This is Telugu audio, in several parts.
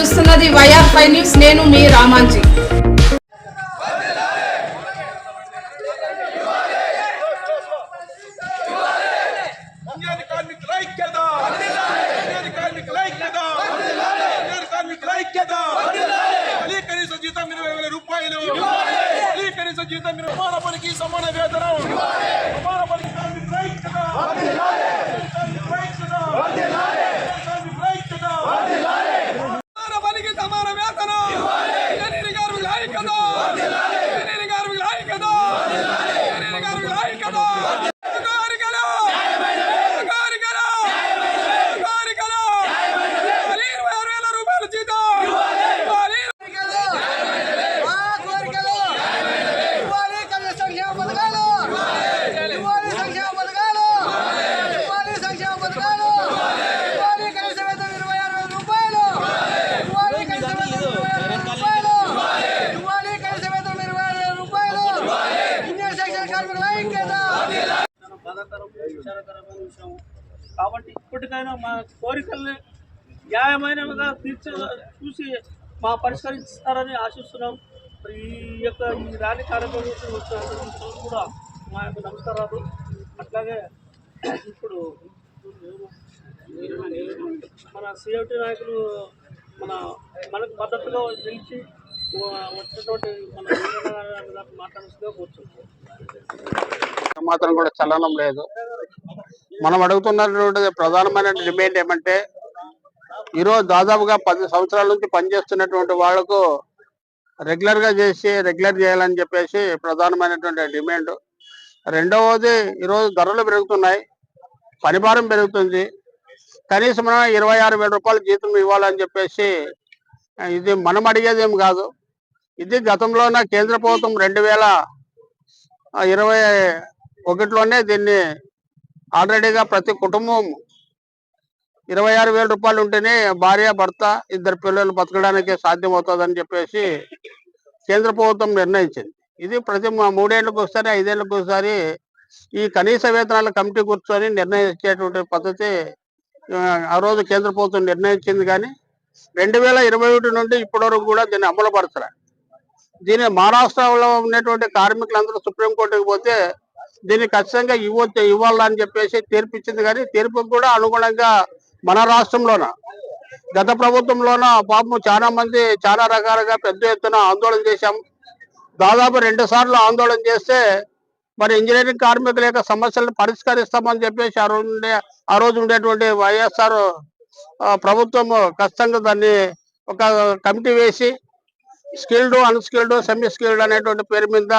చూస్తున్నది వైఆర్ ఫైవ్ న్యూస్. నేను మీ రామాంజీ. జీతం ఇరవై వేల రూపాయలు. మళ్ళీ కనీస జీతం ఇరవై సమాన పనికి సమాన వేతనం సమాన పనికి కార్మికుల ఐక్యత కార్మికుల ఐక్యత కార్మికుల ఐక్యత సమాన పనికి సమాన వేతనం ఇంజనీరింగ్ కార్మికుల ఐక్యత ఇంజనీరింగ్ కార్మికుల ఐక్యత ఇంజనీరింగ్ కార్మికుల ఐక్యత కార్మికులు కార్మికులు కార్మికులు మరి ఇరవై ఆరు వేల రూపాయల జీతం మరి మా కోరికలు ఇవ్వాలి కనీస సంక్షేమ పథకాలు ఇవ్వాలి సంక్షేమ పథకాలు ఇవ్వాలి సంక్షేమ పథకాలు ఇవ్వాలి కనీస వేతనం ఇరవై ఆరు వేల రూపాయలు ఇవ్వాలి కనీస వేతనం ఇరవై ఆరు వేల రూపాయలు ఇవ్వాలి కనీస వేతనం ఇరవై ఆరు వేల రూపాయలు ఇండియన్ సెక్షన్ కార్మికుల ఐక్యత చాలా బాధాకరం విచారకరమైన విషయం కాబట్టి ఇప్పటికైనా మా కోరికల్ని న్యాయమైనవిగా తీర్చ చూసి మా పరిష్కరిస్తారని ఆశిస్తున్నాం. ఈ యొక్క ఈ ర్యాలీ కార్యక్రమం వచ్చిన కూడా మా యొక్క నమస్కారాలు. అట్లాగే ఇప్పుడు మన సిఐటి నాయకులు మన మనకు మద్దతుగా నిలిచి వచ్చినటువంటి మన మాట్లాడుతూ కూర్చుంటాం మాత్రం కూడా చలనం లేదు. మనం అడుగుతున్నటువంటి ప్రధానమైన డిమాండ్ ఏమంటే ఈరోజు దాదాపుగా పది సంవత్సరాల నుంచి పనిచేస్తున్నటువంటి వాళ్ళకు రెగ్యులర్గా చేసి రెగ్యులర్ చేయాలని చెప్పేసి ప్రధానమైనటువంటి డిమాండ్. రెండవది ఈరోజు ధరలు పెరుగుతున్నాయి పనిభారం పెరుగుతుంది. కనీసం మనం ఇరవై ఆరు వేల రూపాయల జీతం ఇవ్వాలని చెప్పేసి ఇది మనం అడిగేది ఏం కాదు. ఇది గతంలోన కేంద్ర ప్రభుత్వం రెండు వేల ఇరవై ఒకటిలోనే దీన్ని ఆల్రెడీగా ప్రతి కుటుంబం ఇరవై ఆరు వేల రూపాయలు ఉంటేనే భార్య భర్త ఇద్దరు పిల్లలు బతకడానికి సాధ్యమవుతుందని చెప్పేసి కేంద్ర ప్రభుత్వం నిర్ణయించింది. ఇది ప్రతి మూడేళ్ళకు ఒకసారి ఐదేళ్ళకు ఒకసారి ఈ కనీస వేతనాల కమిటీ కూర్చొని నిర్ణయించేటువంటి పద్ధతి ఆ, రోజు కేంద్ర ప్రభుత్వం నిర్ణయించింది కానీ రెండు వేల ఇరవై ఒకటి నుండి ఇప్పటి వరకు కూడా దీన్ని అమలు పరచలే. దీని మహారాష్ట్రలో ఉన్నటువంటి కార్మికులందరూ సుప్రీంకోర్టుకి పోతే దీన్ని ఖచ్చితంగా ఇవ్వచ్చు ఇవ్వాలని చెప్పేసి తీర్పు ఇచ్చింది కానీ తీర్పుకు కూడా అనుగుణంగా మన రాష్ట్రంలోన గత ప్రభుత్వంలోన పాపం చాలా మంది చాలా రకాలుగా పెద్ద ఎత్తున ఆందోళన చేశాం. దాదాపు రెండు సార్లు ఆందోళన చేస్తే మరి ఇంజనీరింగ్ కార్మికుల యొక్క సమస్యలను పరిష్కరిస్తామని చెప్పేసి ఆ రోజు ఉండే ఆ రోజు ఉండేటువంటి వైఎస్ఆర్ ప్రభుత్వము ఖచ్చితంగా దాన్ని ఒక కమిటీ వేసి స్కిల్డ్ అన్స్కిల్డ్ సెమీ స్కిల్డ్ అనేటువంటి పేరు మీద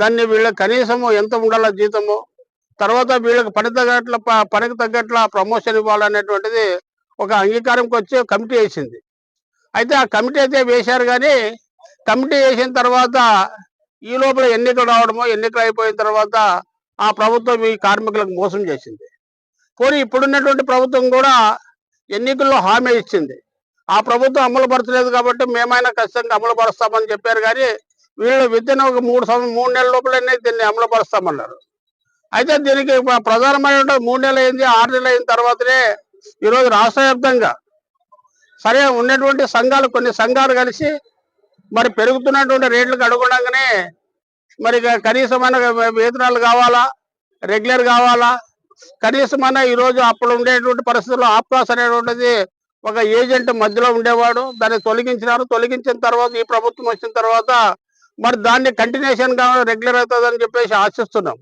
దాన్ని వీళ్ళకి కనీసము ఎంత ఉండాలో జీతము. తర్వాత వీళ్ళకి పని తగ్గట్ల పనికి తగ్గట్ల ప్రమోషన్ ఇవ్వాలనేటువంటిది ఒక అంగీకారంకి వచ్చి కమిటీ వేసింది. అయితే ఆ కమిటీ అయితే వేశారు కానీ కమిటీ వేసిన తర్వాత ఈ లోపల ఎన్నికలు రావడమో ఎన్నికలు అయిపోయిన తర్వాత ఆ ప్రభుత్వం ఈ కార్మికులకు మోసం చేసింది. పోనీ ఇప్పుడున్నటువంటి ప్రభుత్వం కూడా ఎన్నికల్లో హామీ ఇచ్చింది. ఆ ప్రభుత్వం అమలు పరచలేదు కాబట్టి మేమైనా ఖచ్చితంగా అమలు పరుస్తామని చెప్పారు కానీ వీళ్ళు విద్యను ఒక మూడు సంవత్సరం మూడు నెలల లోపలనే దీన్ని అమలు పరుస్తామన్నారు అయితే దీనికి ప్రధానమైన మూడు నెలలు అయింది ఆరు నెలలు అయిన తర్వాతనే ఈరోజు రాష్ట్ర వ్యాప్తంగా సరే ఉన్నటువంటి సంఘాలు కొన్ని సంఘాలు కలిసి మరి పెరుగుతున్నటువంటి రేట్లకు అనుగుణంగానే మరి కనీసమైన వేతనాలు కావాలా రెగ్యులర్ కావాలా కనీసమైన ఈ రోజు అప్పుడు ఉండేటువంటి పరిస్థితుల్లో ఆప్కాస్ అనేటువంటిది ఒక ఏజెంట్ మధ్యలో ఉండేవాడు దాన్ని తొలగించినారు. తొలగించిన తర్వాత ఈ ప్రభుత్వం వచ్చిన తర్వాత మరి దాన్ని కంటిన్యూషన్గా రెగ్యులర్ అవుతుందని చెప్పేసి ఆశిస్తున్నాం.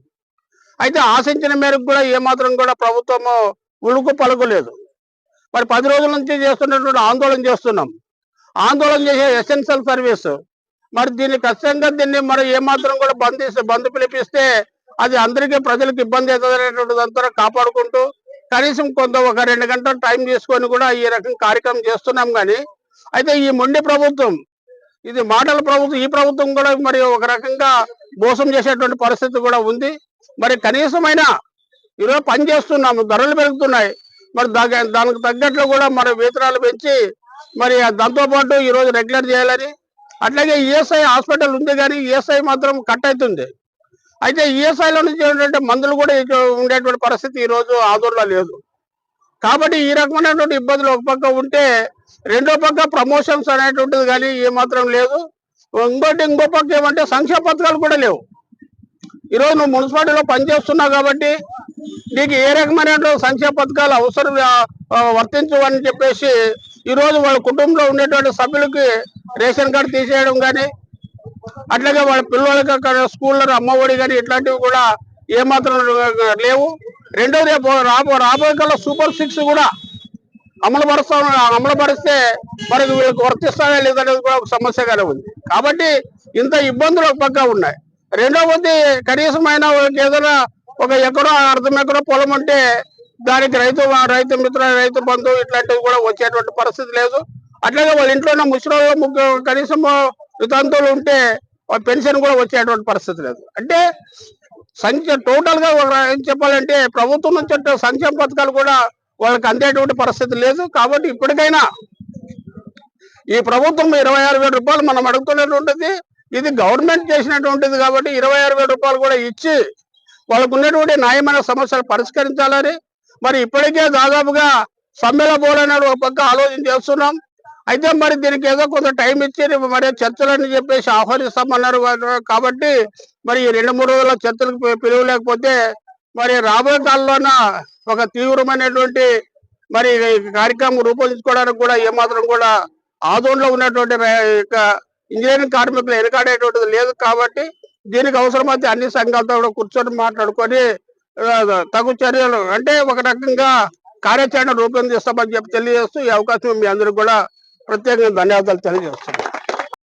అయితే ఆశించిన మేరకు కూడా ఏమాత్రం కూడా ప్రభుత్వము ఉలుకు పలుకులేదు. మరి పది రోజుల నుంచి చేస్తున్నటువంటి ఆందోళన చేస్తున్నాం. ఆందోళన చేసే ఎసెన్షియల్ సర్వీస్ మరి దీన్ని ఖచ్చితంగా దీన్ని మరి ఏమాత్రం కూడా బంద్ బంధు పిలిపిస్తే అది అందరికీ ప్రజలకు ఇబ్బంది అవుతుంది అనేటువంటిది కాపాడుకుంటూ కనీసం కొంత ఒక రెండు గంటలు టైం తీసుకొని కూడా ఈ రకం కార్యక్రమం చేస్తున్నాం కానీ అయితే ఈ మొండి ప్రభుత్వం ఇది మాటల ప్రభుత్వం ఈ ప్రభుత్వం కూడా మరి ఒక రకంగా మోసం చేసేటువంటి పరిస్థితి కూడా ఉంది. మరి కనీసమైన ఈరోజు పని చేస్తున్నాము ధరలు పెరుగుతున్నాయి. మరి దానికి దానికి తగ్గట్లు కూడా మరి వేతనాలు పెంచి మరి దాంతోపాటు ఈరోజు ఈ రోజు రెగ్యులర్ చేయాలని. అట్లాగే ఈఎస్ఐ హాస్పిటల్ ఉంది కానీ ఈఎస్ఐ మాత్రం కట్ అవుతుంది. అయితే ఈఎస్ఐలో నుంచి ఏంటంటే మందులు కూడా ఉండేటువంటి పరిస్థితి ఈ రోజు లేదు. కాబట్టి ఈ రకమైనటువంటి ఇబ్బందులు ఒక పక్క ఉంటే రెండో పక్క ప్రమోషన్స్ అనేటువంటిది కానీ ఏమాత్రం లేదు. ఇంకోటి ఇంకో పక్క ఏమంటే సంక్షేమ పథకాలు కూడా లేవు. ఈరోజు నువ్వు మున్సిపాలిటీలో పనిచేస్తున్నావు కాబట్టి నీకు ఏ రకమైన సంక్షేమ పథకాలు అవసరం వర్తించవని చెప్పేసి ఈరోజు వాళ్ళ కుటుంబంలో ఉండేటువంటి సభ్యులకి రేషన్ కార్డు తీసేయడం కానీ అట్లాగే వాళ్ళ పిల్లలకి అక్కడ స్కూల్లో అమ్మఒడి కానీ ఇట్లాంటివి కూడా ఏమాత్రం లేవు. రెండోది రేపు రాబో రాబోయే కల్లా సూపర్ సిక్స్ కూడా అమలు పరుస్తా అమలు పరిస్తే మరి వీళ్ళకి వర్తిస్తాయా లేదనేది కూడా ఒక సమస్యగానే ఉంది. కాబట్టి ఇంత ఇబ్బందులు ఒక పక్క ఉన్నాయి. రెండవది కనీసమైన వాళ్ళకి ఏదైనా ఒక ఎకరో అర్ధం ఎకరో పొలం ఉంటే దానికి రైతు రైతు మిత్ర రైతు బంధు ఇట్లాంటివి కూడా వచ్చేటువంటి పరిస్థితి లేదు. అట్లాగే వాళ్ళ ఇంట్లోనే ముసలిలో ముసలి ముగ్గురు కనీసం వితంతువులు ఉంటే పెన్షన్ కూడా వచ్చేటువంటి పరిస్థితి లేదు. అంటే సంఖ్య టోటల్గా ఏం చెప్పాలంటే ప్రభుత్వం నుంచి సంక్షేమ పథకాలు కూడా వాళ్ళకి అందేటువంటి పరిస్థితి లేదు కాబట్టి ఇప్పటికైనా ఈ ప్రభుత్వం ఇరవై ఆరు వేల రూపాయలు మనం అడుగుతున్నటువంటిది ఇది గవర్నమెంట్ చేసినటువంటిది కాబట్టి ఇరవై ఆరు వేల రూపాయలు కూడా ఇచ్చి వాళ్ళకు ఉన్నటువంటి న్యాయమైన సమస్యలు పరిష్కరించాలని. మరి ఇప్పటికే దాదాపుగా సమ్మెల పోలన్నాడు ఒక పక్క ఆలోచన చేస్తున్నాం. అయితే మరి దీనికి ఏదో కొంత టైం ఇచ్చి మరి చర్చలని చెప్పేసి ఆహ్వానిస్తామన్నారు కాబట్టి మరి ఈ రెండు మూడు రోజుల చర్చలకు పిలువలేకపోతే మరి రాబోయే కాలంలోన ఒక తీవ్రమైనటువంటి మరి కార్యక్రమం రూపొందించుకోవడానికి కూడా ఏమాత్రం కూడా ఆదోన్లో ఉన్నటువంటి ఇంజనీరింగ్ కార్మికులు వెనకాడేటువంటిది లేదు కాబట్టి దీనికి అవసరమైతే అన్ని సంఘాలతో కూడా కూర్చొని మాట్లాడుకొని తగు చర్యలు అంటే ఒక రకంగా కార్యాచరణ రూపొందిస్తామని చెప్పి తెలియజేస్తూ ఈ అవకాశం మీ అందరికి కూడా ప్రత్యేకంగా ధన్యవాదాలు తెలియజేస్తున్నాను.